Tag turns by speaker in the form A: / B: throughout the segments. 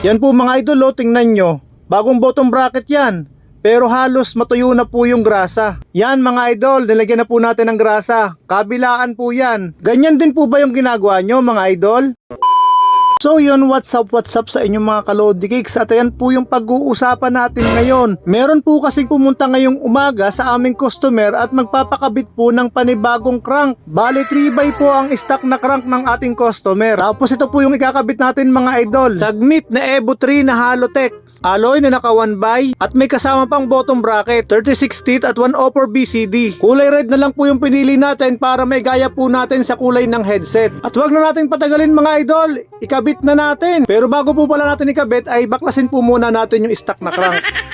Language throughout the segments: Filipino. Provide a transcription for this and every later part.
A: Yan po mga idol, oh, tingnan nyo. Bagong bottom bracket yan. Pero halos matuyo na po yung grasa. Yan mga idol, nilagyan na po natin ng grasa. Kabilaan po yan. Ganyan din po ba yung ginagawa nyo mga idol? So yun, what's up, what's up sa inyong mga kalodi cakes at ayan po yung pag-uusapan natin ngayon. Meron po kasing pumunta ngayong umaga sa aming customer at magpapakabit po ng panibagong crank. Bale 3x po ang stock na crank ng ating customer. Tapos ito po yung ikakabit natin mga idol. Sagmit na Evo 3 na Halotech. Alloy na naka 1 by at may kasama pang bottom bracket, 36 teeth at 1 upper BCD. Kulay red na lang po yung pinili natin para may gaya po natin sa kulay ng headset. At wag na natin patagalin mga idol, ikabit na natin. Pero bago po pala natin ikabit ay baklasin po muna natin yung stock na crank.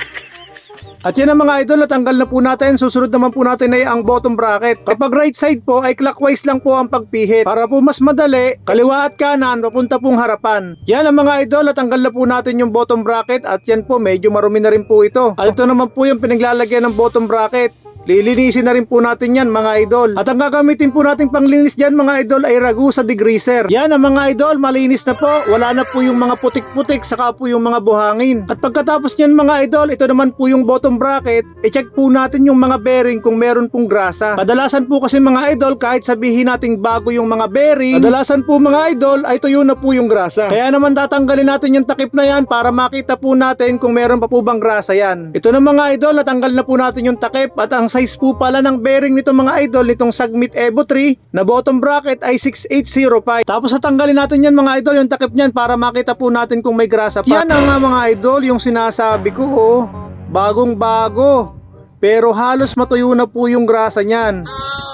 A: At yan ang mga idol, natanggal na po natin. Susunod naman po natin ay ang bottom bracket. Kapag right side po ay clockwise lang po ang pagpihit. Para po mas madali, kaliwa at kanan, papunta pong harapan. Yan ang mga idol, natanggal na po natin yung bottom bracket. At yan po, medyo marumi na rin po ito. At ito naman po yung pinaglalagyan ng bottom bracket. Lilinisin na rin po natin yan mga idol. At ang gagamitin po natin panglinis dyan mga idol ay ragu sa degreaser. Yan ang mga idol, malinis na po. Wala na po yung mga putik-putik saka po yung mga buhangin. At pagkatapos nyan mga idol, ito naman po yung bottom bracket. I-check po natin yung mga bearing kung meron pong grasa. Kadalasan po kasi mga idol kahit sabihin nating bago yung mga bearing, kadalasan po mga idol ay tuyo na po yung grasa. Kaya naman tatanggalin natin yung takip na yan para makita po natin kung meron pa po bang grasa yan. Ito na mga idol, natanggal na po natin yung takip at ang size po pala ng bearing nito mga idol nitong Sagmit Evo 3 na bottom bracket ay 6805. Tapos tatanggalin natin yan mga idol yung takip niyan para makita po natin kung may grasa pa. Yan ang nga mga idol yung sinasabi ko oh. Bagong bago. Pero halos matuyo na po yung grasa niyan.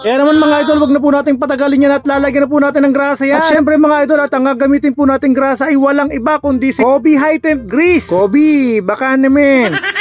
A: Kaya naman mga idol, wag na po natin patagalin yan at lalagyan na po natin ng grasa yan. At syempre mga idol, at ang gagamitin po natin grasa ay walang iba kundi si Kobe High Temp Grease. Kobe, baka naman.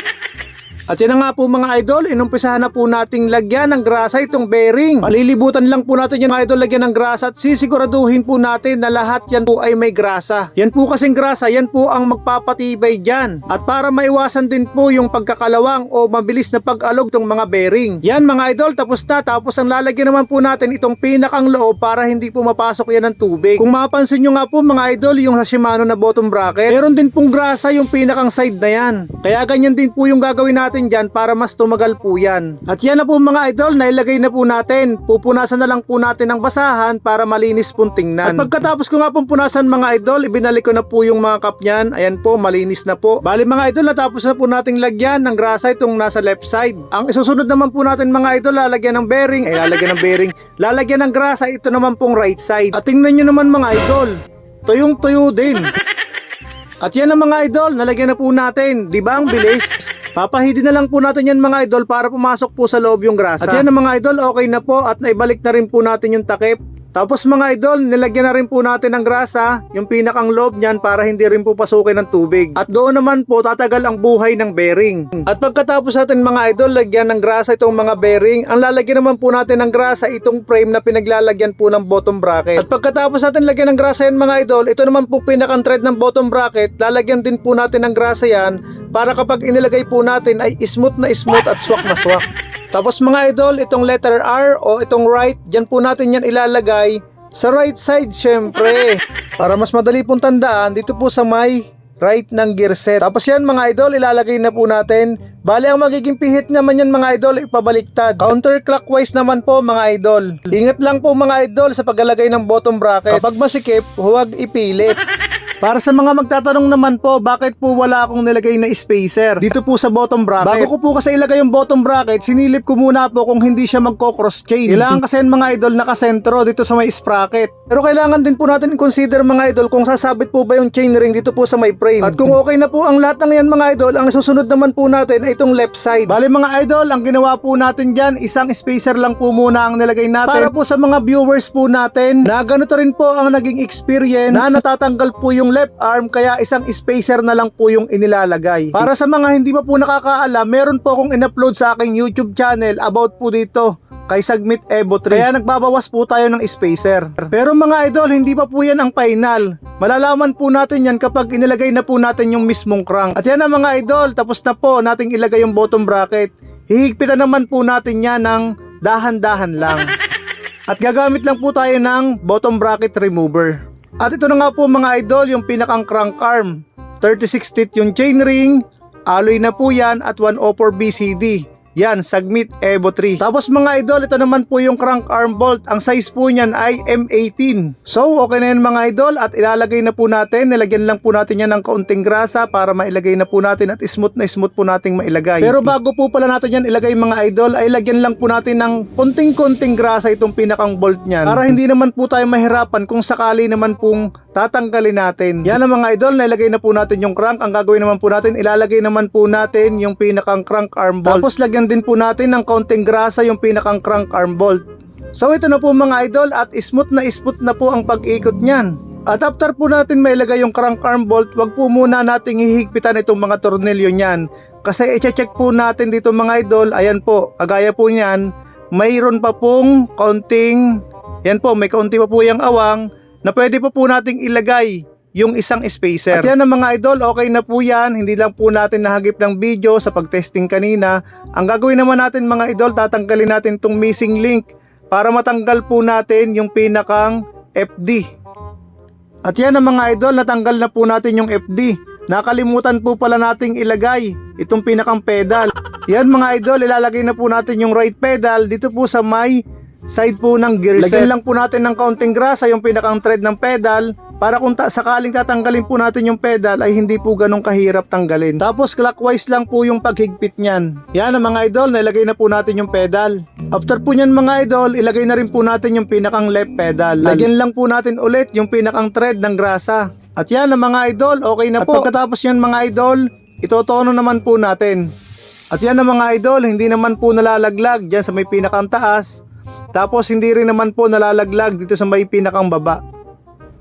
A: At yan na nga po mga idol, inumpisahan na po nating lagyan ng grasa itong bearing. Palilibutan lang po natin yan mga idol lagyan ng grasa at sisiguraduhin po natin na lahat yan po ay may grasa. Yan po kasing grasa, yan po ang magpapatibay dyan. At para maiwasan din po yung pagkakalawang o mabilis na pag-alog ng mga bearing. Yan mga idol, tapos na. Tapos ang lalagyan naman po natin itong pinakang loob para hindi po mapasok yan ng tubig. Kung mapansin nyo nga po mga idol, yung sa Shimano na bottom bracket, meron din pong grasa yung pinakang side na yan. Kaya ganyan din po yung gagawin natin dyan para mas tumagal po yan. At yan na po mga idol, nailagay na po natin. Pupunasan na lang po natin ng basahan para malinis pong tingnan. At pagkatapos ko nga pong punasan mga idol, ibinalik ko na po yung mga cup niyan. Ayan po, malinis na po. Bali mga idol, natapos na po nating lagyan ng grasa itong nasa left side. Ang isusunod naman po natin mga idol, lalagyan ng bearing. Ay, lalagyan ng bearing. Lalagyan ng grasa, ito naman pong right side. At tingnan nyo naman mga idol, tuyong tuyo din. At yan ang mga idol, nalagyan na po natin. Di ba ang bilis? Papahidin na lang po natin yan mga idol para pumasok po sa loob yung grasa. At yan mga idol, okay na po at naibalik na rin po natin yung takip. Tapos mga idol, nilagyan na rin po natin ng grasa, yung pinakang loob niyan para hindi rin po pasukin ng tubig. At doon naman po tatagal ang buhay ng bearing. At pagkatapos natin mga idol, lagyan ng grasa itong mga bearing, ang lalagyan naman po natin ng grasa itong frame na pinaglalagyan po ng bottom bracket. At pagkatapos natin lagyan ng grasa yan mga idol, ito naman po pinakang thread ng bottom bracket, lalagyan din po natin ng grasa yan para kapag inilagay po natin ay smooth na smooth at swak na swak. Tapos mga idol, itong letter R o itong right, dyan po natin yan ilalagay sa right side syempre. Para mas madali pong tandaan, dito po sa may right ng gear set. Tapos yan mga idol, ilalagay na po natin. Bali ang magiging pihit naman yan mga idol, ipabaliktad. Counterclockwise naman po mga idol. Ingat lang po mga idol sa paglalagay ng bottom bracket. Kapag masikip, huwag ipilit. Para sa mga magtatanong naman po, bakit po wala akong nilagay na spacer dito po sa bottom bracket? Bago ko po kasi ilagay yung bottom bracket, sinilip ko muna po kung hindi siya magko-cross chain. Kailangan kasi yung mga idol nakasentro dito sa may sprocket. Pero kailangan din po natin i-consider mga idol kung sasabit po ba yung chain ring dito po sa may frame. At kung okay na po ang lahat ng yan mga idol, ang susunod naman po natin ay itong left side. Bali mga idol, ang ginawa po natin dyan, isang spacer lang po muna ang nilagay natin. Para po sa mga viewers po natin, na ganito rin po ang naging experience na natatanggal po yung left arm kaya isang spacer na lang po yung inilalagay. Para sa mga hindi pa po nakakaalam, meron po akong in-upload sa aking YouTube channel about po dito kay Sagmit Evo 3. Kaya nagbabawas po tayo ng spacer. Pero mga idol, hindi pa po yan ang final. Malalaman po natin yan kapag inilagay na po natin yung mismong crank. At yan ang mga idol, tapos na po nating ilagay yung bottom bracket. Hihigpitan naman po natin yan ng dahan-dahan lang. At gagamit lang po tayo ng bottom bracket remover. At ito na nga po mga idol, yung pinakang crank arm. 36 teeth yung chainring, alloy na po yan at 104 BCD. Yan, Sagmit Evo 3. Tapos mga idol, ito naman po yung crank arm bolt. Ang size po niyan ay M18. So, okay na yan mga idol at ilalagay na po natin. Nilagyan lang po natin yan ng kaunting grasa para mailagay na po natin at smooth na smooth po nating mailagay. Pero bago po pala natin yan ilagay mga idol, ay lagyan lang po natin ng konting-konting grasa itong pinakang bolt niyan. Para hindi naman po tayo mahirapan kung sakali naman pong tatanggalin natin. Yan ang mga idol, nailagay na po natin yung crank. Ang gagawin naman po natin, ilalagay naman po natin yung pinakang crank arm bolt. Tapos lagyan din po natin ng kaunting grasa yung pinakang crank arm bolt. So ito na po mga idol at smooth na smooth na po ang pag-ikot niyan. At after po natin mailagay yung crank arm bolt, wag po muna nating hihigpitan itong mga tornilyo niyan. Kasi i-check po natin dito mga idol, ayan po, kagaya po niyan, mayroon pa pong kaunting, yan po, may kaunti pa po yung awang, na pwede pa po nating ilagay yung isang spacer. At yan ang mga idol, okay na po yan. Hindi lang po natin nahagip ng video sa pag-testing kanina. Ang gagawin naman natin mga idol, tatanggalin natin tong missing link para matanggal po natin yung pinakang FD. At yan ang mga idol, natanggal na po natin yung FD. Nakalimutan po pala nating ilagay itong pinakang pedal. Yan mga idol, ilalagay na po natin yung right pedal dito po sa may side po ng gear set. Lagyan lang po natin ng kaunting grasa yung pinakang thread ng pedal para kung ta- sakaling tatanggalin po natin yung pedal ay hindi po ganun kahirap tanggalin. Tapos clockwise lang po yung paghigpit niyan. Yan ang mga idol, nilagay na po natin yung pedal. After po niyan mga idol, ilagay na rin po natin yung pinakang left pedal. Lagyan lang po natin ulit yung pinakang thread ng grasa. At yan ang mga idol, okay na po. At pagkatapos yan mga idol, itotono naman po natin. At yan ang mga idol, hindi naman po nalalaglag dyan sa may pinakang taas. Tapos hindi rin naman po nalalaglag dito sa may pinakang baba.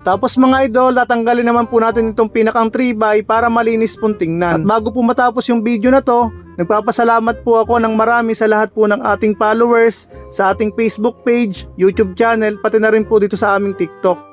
A: Tapos mga idol, tatanggalin naman po natin itong pinakang 3x para malinis pong tingnan. At bago po matapos yung video na to, nagpapasalamat po ako ng marami sa lahat po ng ating followers, sa ating Facebook page, YouTube channel, pati na rin po dito sa aming TikTok.